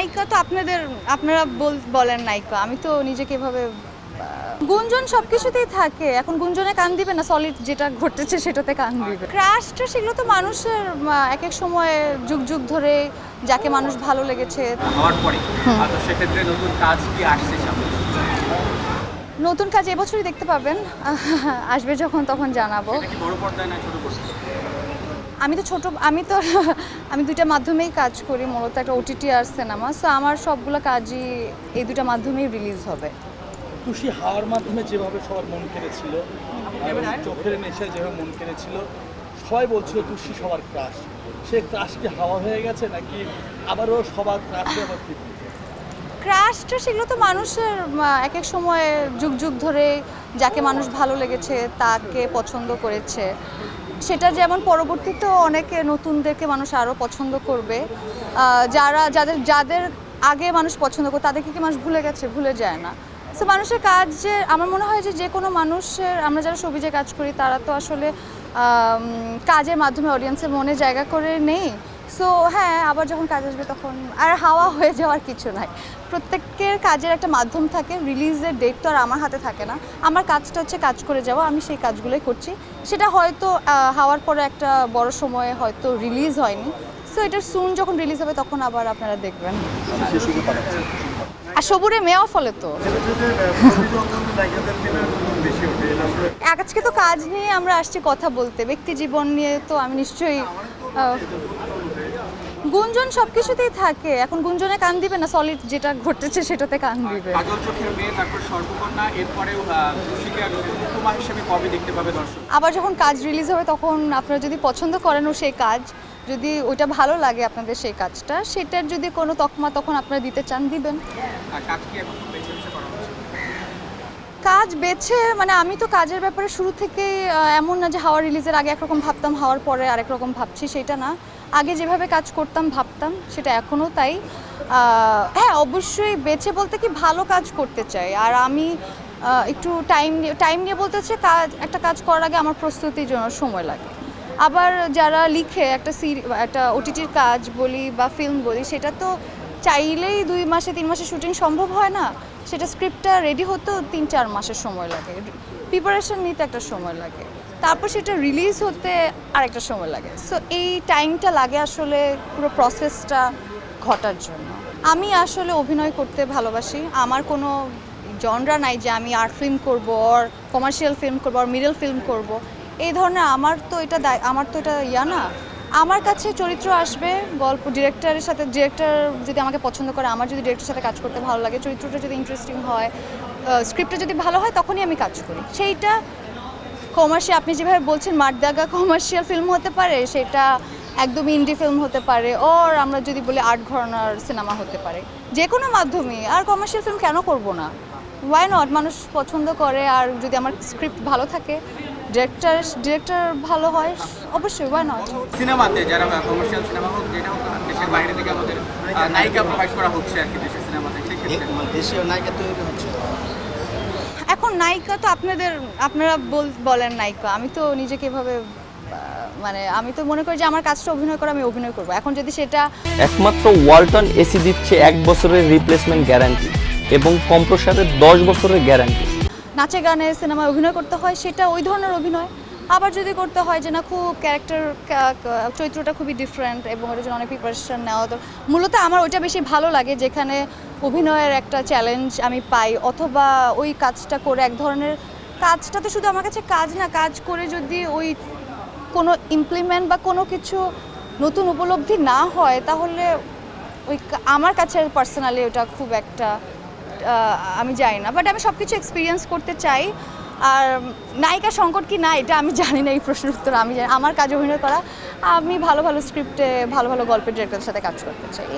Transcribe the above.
নায়িকা তো আপনাদের আপনারা বল- বলেন নায়িকা। আমি তো নিজেকে এভাবে গুঞ্জন সব কিছুতেই থাকে। এখন গুঞ্জনে কান দিবে না সলিড যেটা ঘটেছে সেটাতে কান দিবে। ক্রাশটা সেগুলো তো মানুষের এক এক সময় যুগ যুগ ধরে যাকে মানুষ ভালো লেগেছে। হওয়ার পরে। তো সেক্ষেত্রে নতুন কাজ কি আসছে সামনে? নতুন কাজ এবছরই দেখতে পাবেন। আসবে যখন তখন জানাব। বড় পর্দায় না ছোট পর্দায়? আমি তো ছোট আমি তো আমি দুইটা মাধ্যমেই কাজ করি মূলত একটা ওটিটি আর সিনেমা। সো আমার সবগুলো কাজই এই দুইটা মাধ্যমেই রিলিজ হবে। খুশি হাওয়ার মাধ্যমে যেভাবে সবার মন কেড়েছিল চোখের নেশে যেভাবে মন কেড়েছিল সবাই বলছিল তুষি সবার ক্রাশ সে ক্রাশ কি হাওয়া হয়ে গেছে নাকি আবারও সবার ক্রাশে আবার ফিরবে? ক্রাশটা সেগুলো তো মানুষের এক এক সময় যুগ যুগ ধরে যাকে মানুষ ভালো লেগেছে তাকে পছন্দ করেছে। সেটা যেমন পরবর্তীতে অনেকে নতুনদেরকে মানুষ আরও পছন্দ করবে। যারা, যাদের যাদের আগে মানুষ পছন্দ করে তাদেরকে কি মানুষ ভুলে গেছে? ভুলে যায় না। সো মানুষের কাজ যে আমার মনে হয় যে যে কোনো মানুষের, আমরা যারা সবিজে কাজ করি, তারা তো আসলে কাজের মাধ্যমে অডিয়েন্সের মনে জায়গা করে নেই। সো হ্যাঁ আবার যখন কাজ আসবে তখন আর হাওয়া হয়ে যাওয়ার কিছু নাই। প্রত্যেকের কাজের একটা মাধ্যম থাকে রিলিজের ডেট তো আর আমার হাতে থাকে না। আমার কাজটা হচ্ছে কাজ করে যাওয়া, আমি সেই কাজগুলোই করছি। সেটা হয়তো হাওয়ার পরে একটা বড় সময়ে হয়তো রিলিজ হয়নি। সো এটা সুন যখন রিলিজ হবে তখন আবার আপনারা দেখবেন। আর সবুরে মেয়াও ফলে তো। আজকে তো কাজ নিয়ে আমরা আসছি কথা বলতে। ব্যক্তি জীবন নিয়ে তো আমি নিশ্চয়ই গুঞ্জন সব কিছুতেই থাকে। এখন গুঞ্জনে কান দিবে না সলিড যেটা ঘটেছে সেটাতে কান দিবে। কাজল চোখের মেয়ে তারপর সর্বকন্যা এরপরেও খুশিকে আর নতুন উপমা হিসেবে কবে দেখতে পাবে দর্শক? আবার যখন কাজ রিলিজ হবে তখন আপনারা যদি পছন্দ করেন ও সেই কাজ যদি ওইটা ভালো লাগে আপনাদের সেই কাজটা সেটার যদি কোনো তকমা তখন আপনারা দিতে চান দিবেন। কাজ কি এখন বেছে বেছে করা হচ্ছে কাজ বেছে মানে আমি তো কাজের ব্যাপারে শুরু আহ, এমন না যে হাওয়া রিলিজের আগে একরকম ভাবতাম হাওয়ার পরে আরেক রকম ভাবছি সেটা না। আগে যেভাবে কাজ করতাম ভাবতাম সেটা এখনও তাই। হ্যাঁ অবশ্যই বেছে বলতে কি ভালো কাজ করতে চাই। আর আমি একটু টাইম নিয়ে টাইম নিয়ে বলতে হচ্ছে কাজ একটা কাজ করার আগে আমার প্রস্তুতির জন্য সময় লাগে। আবার যারা লিখে একটা সিরি একটা ওটিটির কাজ বলি বা ফিল্ম বলি সেটা তো চাইলেই দুই মাসে, তিন মাসে শুটিং সম্ভব হয় না। সেটা স্ক্রিপ্টটা রেডি হতেও তিন, চার মাসের সময় লাগে। প্রিপারেশন নিতে একটা সময় লাগে। তারপর সেটা রিলিজ হতে আরেকটা সময় লাগে। সো এই টাইমটা লাগে আসলে পুরো প্রসেসটা ঘটার জন্য। আমি আসলে অভিনয় করতে ভালোবাসি। আমার কোনো জনরা নাই যে আমি আর্ট ফিল্ম করব আর কমার্শিয়াল ফিল্ম করব আর মিডল ফিল্ম করব। এই ধরনের আমার তো এটা আমার তো এটা ইয়া না। আমার কাছে চরিত্র আসবে, গল্প ডিরেক্টরের সাথে ডিরেক্টর যদি আমাকে পছন্দ করে, আমার যদি ডিরেক্টরের সাথে কাজ করতে ভালো লাগে, চরিত্রটা যদি ইন্টারেস্টিং হয় স্ক্রিপ্টটা যদি ভালো হয়, তখনই আমি কাজ করি। সেইটা কমার্শিয়াল আপনি যেভাবে বলছেন মাঠদাগা কমার্শিয়াল ফিল্ম হতে পারে, সেটা একদম ইন্ডি ফিল্ম হতে পারে ওর আমরা যদি বলি আর্ট ঘরানার সিনেমা হতে পারে। যে কোনো মাধ্যমে, আর কমার্শিয়াল ফিল্ম কেন করব না? ওয়াই নট মানুষ পছন্দ করে, আর যদি আমার স্ক্রিপ্ট ভালো থাকে ডিরেক্টর ডিরেক্টর ভালো হয় অবশ্যই ওয়াই নট সিনেমাতে যারা কমার্শিয়াল সিনেমা হোক যেটা হোক দেশের বাইরে থেকে আমাদের নায়িকা প্রোভাইড করা হচ্ছে আর কি দেশের সিনেমাতে দেশীয় নায়িকা তৈরি হচ্ছে। এখন নায়িকা তো আপনাদের আপনারা বল- বলেন নায়িকা আমি তো নিজেকে এভাবে মানে আমি তো মনে করি যে আমার কাজটা অভিনয় করে আমি অভিনয় করব। এখন যদি সেটা একমাত্র ওয়ালটন এসি দিচ্ছে এক বছরের রিপ্লেসমেন্ট গ্যারান্টি এবং কম্প্রসারের দশ বছরের গ্যারান্টি নাচে গানে, সিনেমায় অভিনয় করতে হয়, সেটা ওই ধরনের অভিনয়। আবার যদি করতে হয় যে, না, খুব ক্যারেক্টার চরিত্রটা খুবই ডিফারেন্ট এবং ওটার জন্য অনেক প্রিপারেশন নেওয়া তো মূলত আমার ওইটা বেশি ভালো লাগে যেখানে অভিনয়ের একটা চ্যালেঞ্জ আমি পাই, অথবা ওই কাজটা করে এক ধরনের কাজটা তো শুধু আমার কাছে কাজ না, কাজ করে যদি ওই কোনো ইমপ্লিমেন্ট বা কোনো কিছু নতুন উপলব্ধি না হয়, তাহলে ওই আমার কাছে পার্সোনালি ওটা খুব একটা আমি জানি না বাট আমি সব কিছু এক্সপিরিয়েন্স করতে চাই। আর নায়িকা সংকট কি না, এটা আমি জানি না, এই প্রশ্নের উত্তর আমি জানি আমার কাজ অভিনয় করা, আমি ভালো ভালো স্ক্রিপ্টে ভালো ভালো গল্পের ডিরেক্টরের সাথে কাজ করতে চাই।